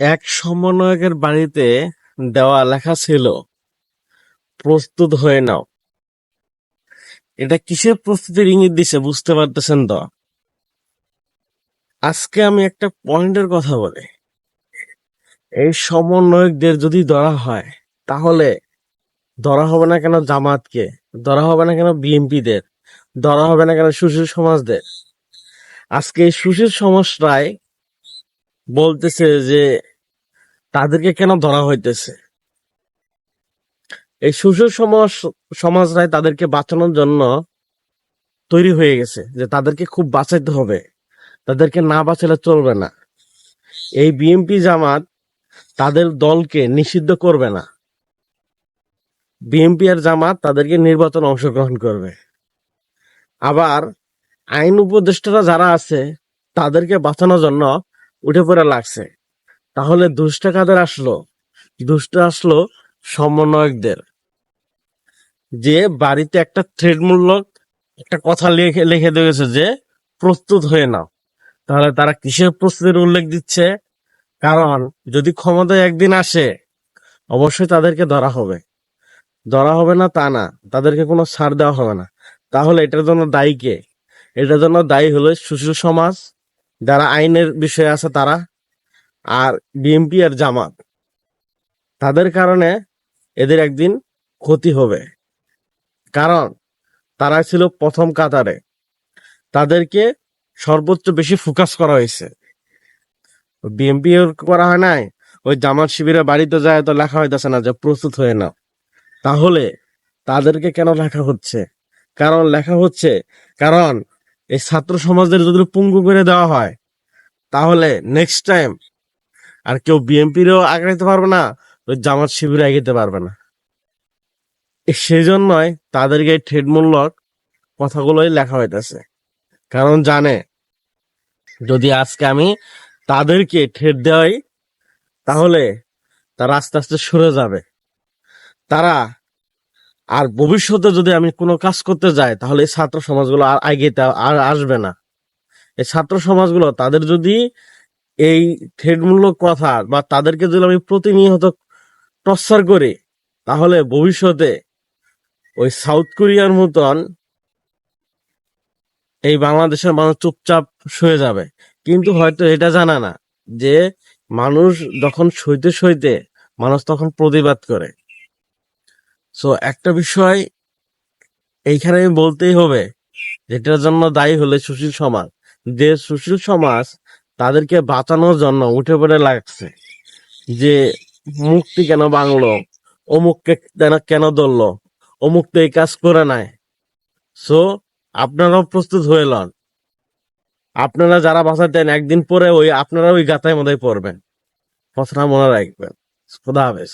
এক সমন্বয়কের বাড়িতে দেওয়া লেখা ছিল, প্রস্তুত হয়ে নাও। এটা কিসের প্রস্তুতির ইঙ্গিত দিছে বুঝতে পারতেছেন তো? আজকে আমি একটা পয়েন্টের কথা বলি। এই সমন্বয়কদের যদি ধরা হয়, তাহলে ধরা হবে না কেন জামাতকে ধরা হবে না কেন বিএনপিদের? ধরা হবে না কেন সুশীল সমাজদের? আজকে এই সুশীল সমাজটাই বলতেছে যে তাদেরকে কেন ধরা হইতেছে? এই সুশীল সমাজ, সমাজরাই তাদেরকে বাঁচানোর জন্য তৈরি হয়ে গেছে যে তাদেরকে খুব বাঁচাইতে হবে। তাদেরকে না বাঁচালে চলবে না। এই বিএনপি জামাত তাদের দলকে নিষিদ্ধ করবে না। বিএনপি আর জামাত তাদেরকে নির্বাচন অংশগ্রহণ করবে। আবার আইন উপদেষ্টারা যারা আছে, তাদেরকে বাঁচানোর জন্য উঠে পড়ে লাগছে। তাহলে দুষ্টা কাদের আসলো? দুষ্ট আসলো সমন্বয়কদের। যে বাড়িতে একটা থ্রেডমূলক একটা কথা লিখে লিখে দিয়েছে যে, প্রস্তুত হয়ে নাও। তাহলে তারা কিসের প্রস্তুতির উল্লেখ দিচ্ছে? কারণ যদি ক্ষমতায় একদিন আসে, অবশ্যই তাদেরকে ধরা হবে। ধরা হবে না তা না, তাদেরকে কোনো ছাড় দেওয়া হবে না। তাহলে এটার জন্য দায়ী কে? এটার জন্য দায়ী হলো সুশীল সমাজ যারা আইনের বিষয়ে আছে তারা আর বিএনপি আর জামাত, তাদের কারণে এদের একদিন ক্ষতি হবে। কারণ তারা ছিল প্রথম কাতারে। তাদেরকে সর্বোচ্চ বেশি ফোকাস করা হয়েছে। বিএনপি করা হয় নাই, ওই জামাত শিবিরে বাড়িতে যায় তো লেখা হইতেছে না যে প্রস্তুত হয়ে নাও। তাহলে তাদেরকে কেন লেখা হচ্ছে? কারণ লেখা হচ্ছে, কারণ এই ছাত্র সমাজদের যদি পঙ্গু করে দেওয়া হয়, তাহলে নেক্সট টাইম আর কেউ বিএনপিরও আগাইতে পারবে না, ওই জামাত শিবিরে এগিয়ে পারবে না। সেই জন্যই তাদেরকে ঠেটমূলক কথাগুলোই লেখা হইতেছে। কারণ জানে, যদি আজকে আমি তাদেরকে ঠেট দেওয়াই, তাহলে তারা আস্তে আস্তে সরে যাবে। তারা আর ভবিষ্যতে যদি আমি কোনো কাজ করতে যাই, তাহলে এই ছাত্র সমাজগুলো আর এগিয়ে আর আসবে না। এই ছাত্র সমাজগুলো, তাদের যদি এই থ্রেডমূলক কথা বা তাদেরকে যদি আমি প্রতিনিয়ত টর্চার করি, তাহলে ভবিষ্যতে ওই সাউথ কোরিয়ার মতন এই বাংলাদেশের মানুষ চুপচাপ শুয়ে যাবে। কিন্তু হয়তো এটা জানা না যে মানুষ যখন সইতে সইতে মানুষ তখন প্রতিবাদ করে। সো একটা বিষয় এইখানে আমি বলতেই হবে, যেটার জন্য দায়ী হলে সুশীল সমাজ। যে সুশীল সমাজ তাদেরকে বাঁচানোর জন্য উঠে পড়ে লাগছে যে, মুক্তি কেন বাংলো অমুককে কেন ধরলো? অমুক তো এই কাজ করে নাই। সো আপনারাও প্রস্তুত হয়ে লন। আপনারা যারা বাঁচাতেন একদিন পরে ওই, আপনারা ওই গাতায় মধ্যে পড়বেন। কথাটা মনে রাখবেন। খুদা হাফেজ।